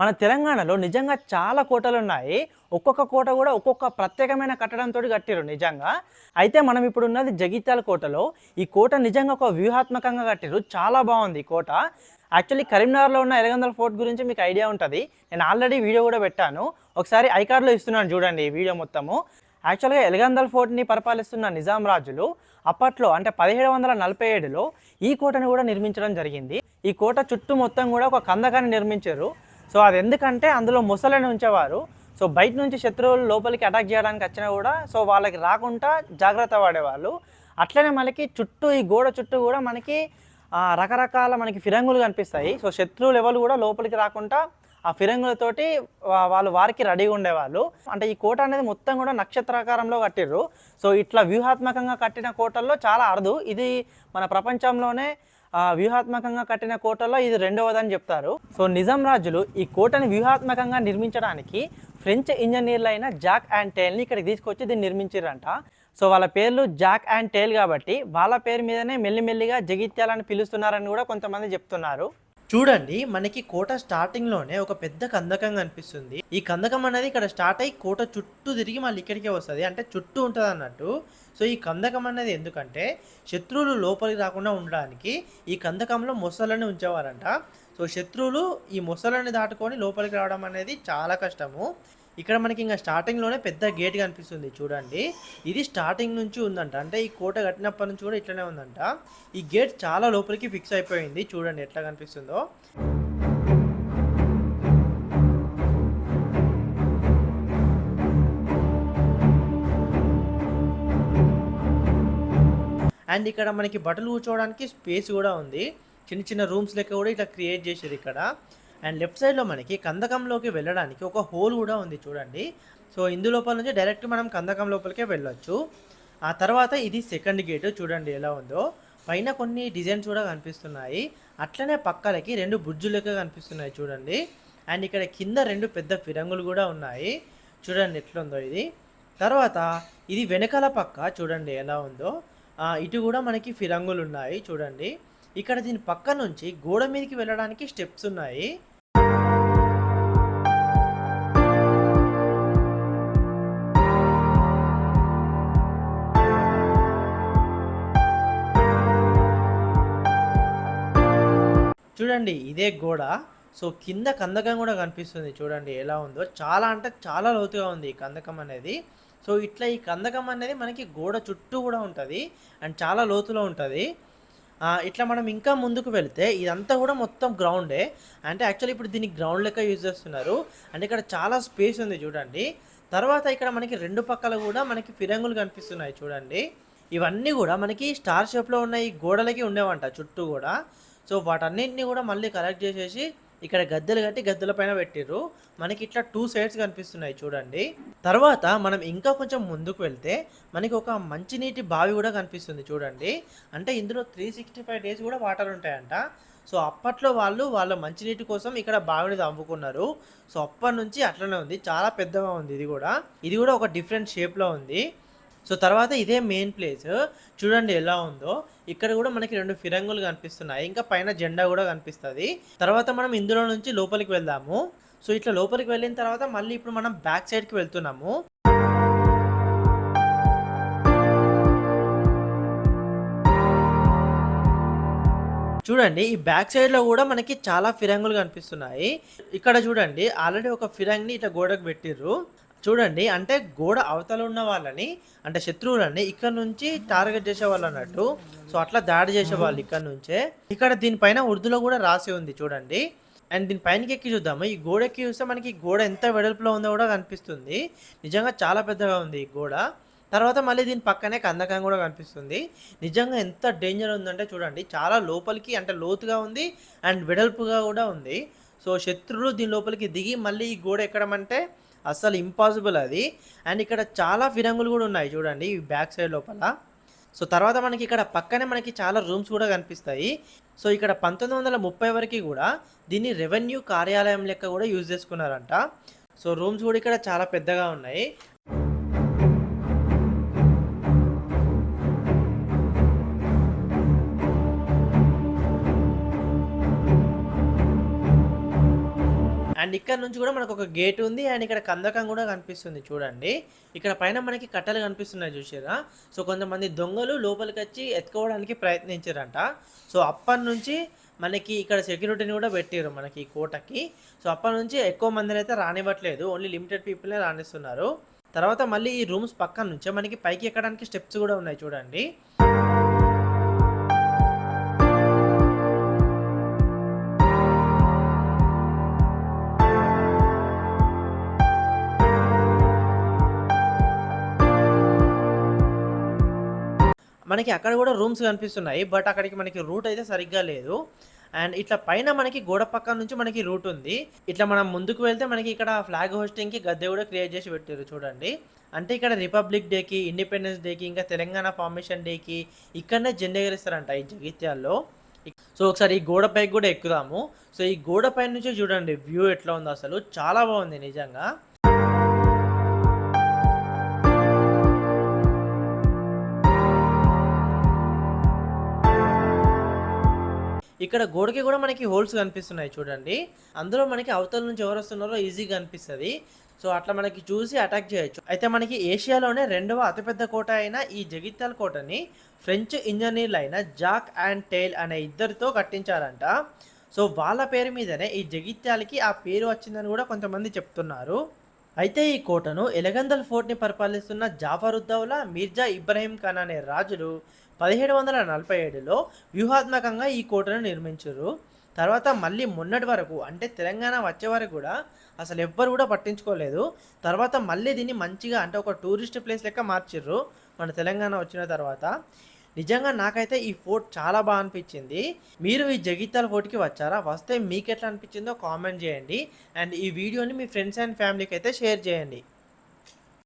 మన తెలంగాణలో నిజంగా చాలా కోటలు ఉన్నాయి ఒక్కొక్క కోట కూడా ఒక్కొక్క ప్రత్యేకమైన కట్టడంతో కట్టారు నిజంగా. అయితే మనం ఇప్పుడు ఉన్నది జగిత్యాల కోటలో ఈ కోట నిజంగా ఒక వ్యూహాత్మకంగా కట్టారు చాలా బాగుంది ఈ కోట. యాక్చువల్లీ కరీంనగర్లో ఉన్న ఎలగందల ఫోర్ట్ గురించి మీకు ఐడియా ఉంటుంది. నేను ఆల్రెడీ వీడియో కూడా పెట్టాను. ఒకసారి ఐకార్డ్లో ఇస్తున్నాను చూడండి ఈ వీడియో మొత్తము. యాక్చువల్గా ఎలగందల్ ఫోర్ట్ని పరిపాలిస్తున్న నిజాం రాజులు అప్పట్లో అంటే పదిహేడు వందల నలభై ఏడులో ఈ కోటను కూడా నిర్మించడం జరిగింది. ఈ కోట చుట్టూ మొత్తం కూడా ఒక కందకాన్ని నిర్మించారు. సో అది ఎందుకంటే అందులో ముసలని ఉంచేవారు. సో బయట నుంచి శత్రువులు లోపలికి అటాక్ చేయడానికి వచ్చినా కూడా సో వాళ్ళకి రాకుండా జాగ్రత్త పడేవాళ్ళు అట్లనే మనకి చుట్టూ ఈ గోడ చుట్టూ కూడా మనకి రకరకాల మనకి ఫిరంగులు కనిపిస్తాయి. సో శత్రువులు ఎవరు కూడా లోపలికి రాకుండా ఆ ఫిరంగులతోటి వాళ్ళు వారికి రెడీగా ఉండేవాళ్ళు. అంటే ఈ కోట అనేది మొత్తం కూడా నక్షత్రాకారంలో కట్టిర్రు. సో ఇట్లా వ్యూహాత్మకంగా కట్టిన కోటల్లో చాలా అరుదు. ఇది మన ప్రపంచంలోనే వ్యూహాత్మకంగా కట్టిన కోటల్లో ఇది రెండవదని చెప్తారు. సో నిజాం రాజులు ఈ కోటని వ్యూహాత్మకంగా నిర్మించడానికి ఫ్రెంచ్ ఇంజనీర్లు అయిన జాక్ అండ్ టేల్ని ఇక్కడికి తీసుకొచ్చి దీన్ని నిర్మించారంట సో వాళ్ళ పేర్లు జాక్ అండ్ టేల్ కాబట్టి వాళ్ళ పేరు మీదనే మెల్లిమెల్లిగా జగిత్యాలని పిలుస్తున్నారని కూడా కొంతమంది చెప్తున్నారు. చూడండి మనకి కోట స్టార్టింగ్లోనే ఒక పెద్ద కందకం కనిపిస్తుంది. ఈ కందకం అనేది ఇక్కడ స్టార్ట్ అయ్యి కోట చుట్టూ తిరిగి మళ్ళీ ఇక్కడికే వస్తుంది. అంటే చుట్టూ ఉంటుంది అన్నట్టు. సో ఈ కందకం అనేది ఎందుకంటే శత్రువులు లోపలికి రాకుండా ఉండడానికి ఈ కందకంలో మొసళ్ళని ఉంచేవారంట. సో శత్రువులు ఈ మొసళ్ళని దాటుకొని లోపలికి రావడం అనేది చాలా కష్టము. ఇక్కడ మనకి ఇంకా స్టార్టింగ్లోనే పెద్ద గేట్ కనిపిస్తుంది చూడండి. ఇది స్టార్టింగ్ నుంచి ఉందంట. అంటే ఈ కోట కట్టినప్పటి నుంచి కూడా ఇట్లనే ఉందంట. ఈ గేట్ చాలా లోపలికి ఫిక్స్ అయిపోయింది. చూడండి ఎట్లా కనిపిస్తుందో. అండ్ ఇక్కడ మనకి బట్టలు కూర్చోవడానికి స్పేస్ కూడా ఉంది. చిన్న చిన్న రూమ్స్ లెక్క కూడా ఇట్లా క్రియేట్ చేసేది ఇక్కడ. అండ్ లెఫ్ట్ సైడ్లో మనకి కందకంలోకి వెళ్ళడానికి ఒక హోల్ కూడా ఉంది చూడండి. సో ఇందు లోపల నుంచి డైరెక్ట్ మనం కందకం లోపలికే వెళ్ళొచ్చు. ఆ తర్వాత ఇది సెకండ్ గేట్ చూడండి ఎలా ఉందో. పైన కొన్ని డిజైన్స్ కూడా కనిపిస్తున్నాయి. అట్లనే పక్కలకి రెండు బుజ్జులుగా లెక్క కనిపిస్తున్నాయి చూడండి. అండ్ ఇక్కడ కింద రెండు పెద్ద ఫిరంగులు కూడా ఉన్నాయి. చూడండి ఎట్లుందో ఇది. తర్వాత ఇది వెనకాల పక్క చూడండి ఎలా ఉందో. ఇటు కూడా మనకి ఫిరంగులు ఉన్నాయి చూడండి. ఇక్కడ దీని పక్క నుంచి గోడ మీదకి వెళ్ళడానికి స్టెప్స్ ఉన్నాయి. చూడండి ఇదే గోడ. సో కింద కందకం కూడా కనిపిస్తుంది చూడండి ఎలా ఉందో. చాలా అంటే చాలా లోతుగా ఉంది ఈ కందకం అనేది. సో ఇట్లా ఈ కందకం అనేది మనకి గోడ చుట్టూ కూడా ఉంటుంది అండ్ చాలా లోతులో ఉంటుంది. ఇట్లా మనం ఇంకా ముందుకు వెళ్తే ఇదంతా కూడా మొత్తం గ్రౌండే. అంటే యాక్చువల్లీ ఇప్పుడు దీన్ని గ్రౌండ్ లెక్క యూజ్ చేస్తున్నారు. అంటే ఇక్కడ చాలా స్పేస్ ఉంది చూడండి. తర్వాత ఇక్కడ మనకి రెండు పక్కల కూడా మనకి ఫిరంగులు కనిపిస్తున్నాయి చూడండి. ఇవన్నీ కూడా మనకి స్టార్ షేప్లో ఉన్న ఈ గోడలకి ఉండేవంట చుట్టూ కూడా. సో వాటన్నింటినీ కూడా మళ్ళీ కలెక్ట్ చేసేసి ఇక్కడ గద్దెలు కట్టి గద్దెల పైన పెట్టిర్రు. మనకి ఇట్లా టూ సైడ్స్ కనిపిస్తున్నాయి చూడండి. తర్వాత మనం ఇంకా కొంచెం ముందుకు వెళ్తే మనకి ఒక మంచినీటి బావి కూడా కనిపిస్తుంది చూడండి. అంటే ఇందులో త్రీ సిక్స్టీ ఫైవ్ డేస్ కూడా వాటర్ ఉంటాయంట. సో అప్పట్లో వాళ్ళు వాళ్ళ మంచినీటి కోసం ఇక్కడ బావిని తవ్వుకున్నారు. సో అప్పటి నుంచి అట్లనే ఉంది. చాలా పెద్దగా ఉంది ఇది కూడా. ఇది కూడా ఒక డిఫరెంట్ షేప్లో ఉంది. సో తర్వాత ఇదే మెయిన్ ప్లేస్ చూడండి ఎలా ఉందో. ఇక్కడ కూడా మనకి రెండు ఫిరంగులు కనిపిస్తున్నాయి. ఇంకా పైన జెండా కూడా కనిపిస్తుంది. తర్వాత మనం ఇందులో నుంచి లోపలికి వెళ్దాము. సో ఇట్లా లోపలికి వెళ్ళిన తర్వాత మళ్ళీ ఇప్పుడు మనం బ్యాక్ సైడ్కి వెళ్తున్నాము. చూడండి ఈ బ్యాక్ సైడ్లో కూడా మనకి చాలా ఫిరంగులు కనిపిస్తున్నాయి. ఇక్కడ చూడండి ఆల్రెడీ ఒక ఫిరంగిని ఇట్లా గోడకు పెట్టిర్రు. చూడండి అంటే గోడ అవతల ఉన్న వాళ్ళని అంటే శత్రువులని ఇక్కడ నుంచి టార్గెట్ చేసేవాళ్ళు అన్నట్టు. సో అట్లా దాడి చేసేవాళ్ళు ఇక్కడ నుంచే. ఇక్కడ దీనిపైన ఉర్దూలో కూడా రాసి ఉంది చూడండి. అండ్ దీని పైనకి ఎక్కి చూద్దాము. ఈ గోడ ఎక్కి చూస్తే మనకి ఈ గోడ ఎంత వెడల్పులో ఉందో కూడా కనిపిస్తుంది. నిజంగా చాలా పెద్దగా ఉంది ఈ గోడ. తర్వాత మళ్ళీ దీని పక్కనే కందకం కూడా కనిపిస్తుంది. నిజంగా ఎంత డేంజర్ ఉందంటే చూడండి చాలా లోపలికి అంటే లోతుగా ఉంది అండ్ వెడల్పుగా కూడా ఉంది. సో శత్రువులు దీని లోపలికి దిగి మళ్ళీ ఈ గోడ ఎక్కడం అంటే అస్సలు ఇంపాసిబుల్ అది. అండ్ ఇక్కడ చాలా ఫిరంగులు కూడా ఉన్నాయి చూడండి బ్యాక్ సైడ్ లోపల. సో తర్వాత మనకి ఇక్కడ పక్కనే మనకి చాలా రూమ్స్ కూడా కనిపిస్తాయి. సో ఇక్కడ పంతొమ్మిది వందల ముప్పై వరకు కూడా దీన్ని రెవెన్యూ కార్యాలయం లెక్క కూడా యూజ్ చేసుకున్నారంట. సో రూమ్స్ కూడా ఇక్కడ చాలా పెద్దగా ఉన్నాయి. అండ్ ఇక్కడ నుంచి కూడా మనకు ఒక గేట్ ఉంది అండ్ ఇక్కడ కందకం కూడా కనిపిస్తుంది చూడండి. ఇక్కడ పైన మనకి కట్టలు కనిపిస్తున్నాయి చూసారా సో కొంతమంది దొంగలు లోపలికి వచ్చి ఎత్తుకోవడానికి ప్రయత్నించారంట. సో అప్పటి నుంచి మనకి ఇక్కడ సెక్యూరిటీని కూడా పెట్టారు మనకి ఈ కోటకి. సో అప్పటి నుంచి ఎక్కువ మందిని అయితే రానివ్వట్లేదు. ఓన్లీ లిమిటెడ్ పీపుల్నే రాణిస్తున్నారు తర్వాత మళ్ళీ ఈ రూమ్స్ పక్కన నుంచే మనకి పైకి ఎక్కడానికి స్టెప్స్ కూడా ఉన్నాయి చూడండి. మనకి అక్కడ కూడా రూమ్స్ కనిపిస్తున్నాయి బట్ అక్కడికి మనకి రూట్ అయితే సరిగ్గా లేదు. అండ్ ఇట్లా పైన మనకి గోడ పక్కన నుంచి మనకి రూట్ ఉంది. ఇట్లా మనం ముందుకు వెళ్తే మనకి ఇక్కడ ఫ్లాగ్ హోస్టింగ్కి గద్దె కూడా క్రియేట్ చేసి పెట్టారు చూడండి. అంటే ఇక్కడ రిపబ్లిక్ డేకి ఇండిపెండెన్స్ డేకి ఇంకా తెలంగాణ ఫార్మేషన్ డేకి ఇక్కడనే జెండా ఎగరేస్తారంట ఈ జగిత్యాల్లో. సో ఒకసారి ఈ గోడ పైకి కూడా ఎక్కుదాము. సో ఈ గోడ పై నుంచి చూడండి వ్యూ ఎట్లా ఉందో అసలు. చాలా బాగుంది నిజంగా. ఇక్కడ గోడకి కూడా మనకి హోల్స్ కనిపిస్తున్నాయి చూడండి. అందులో మనకి అవతల నుంచి ఎవరు వస్తున్నారో ఈజీగా కనిపిస్తుంది సో అట్లా మనకి చూసి అటాక్ చేయొచ్చు. అయితే మనకి ఏషియాలోనే రెండవ అతిపెద్ద కోట అయిన ఈ జగిత్యాల కోటని ఫ్రెంచ్ ఇంజనీర్లు అయిన జాక్ అండ్ టైల్ అనే ఇద్దరితో కట్టించారంట. సో వాళ్ళ పేరు మీదనే ఈ జగిత్యాలకి ఆ పేరు వచ్చిందని కూడా కొంతమంది చెప్తున్నారు. అయితే ఈ కోటను ఎలగందల్ ఫోర్ట్ని పరిపాలిస్తున్న జాఫరుద్దౌలా మీర్జా ఇబ్రాహీం ఖాన్ అనే రాజులు పదిహేడు వందల నలభై ఏడులో వ్యూహాత్మకంగా ఈ కోటను నిర్మించారు. తర్వాత మళ్ళీ మొన్నటి వరకు అంటే తెలంగాణ వచ్చే వరకు కూడా అసలు ఎవ్వరు కూడా పట్టించుకోలేదు. తర్వాత మళ్ళీ దీన్ని మంచిగా అంటే ఒక టూరిస్ట్ ప్లేస్ లెక్క మార్చిర్రు మన తెలంగాణ వచ్చిన తర్వాత. నిజంగా నాకైతే ఈ ఫోర్ట్ చాలా బాగా అనిపించింది. మీరు ఈ జగిత్యాల ఫోర్ట్కి వచ్చారా? వస్తే మీకు ఎట్లా అనిపించిందో కామెంట్ చేయండి. అండ్ ఈ వీడియోని మీ ఫ్రెండ్స్ అండ్ ఫ్యామిలీకి అయితే షేర్ చేయండి.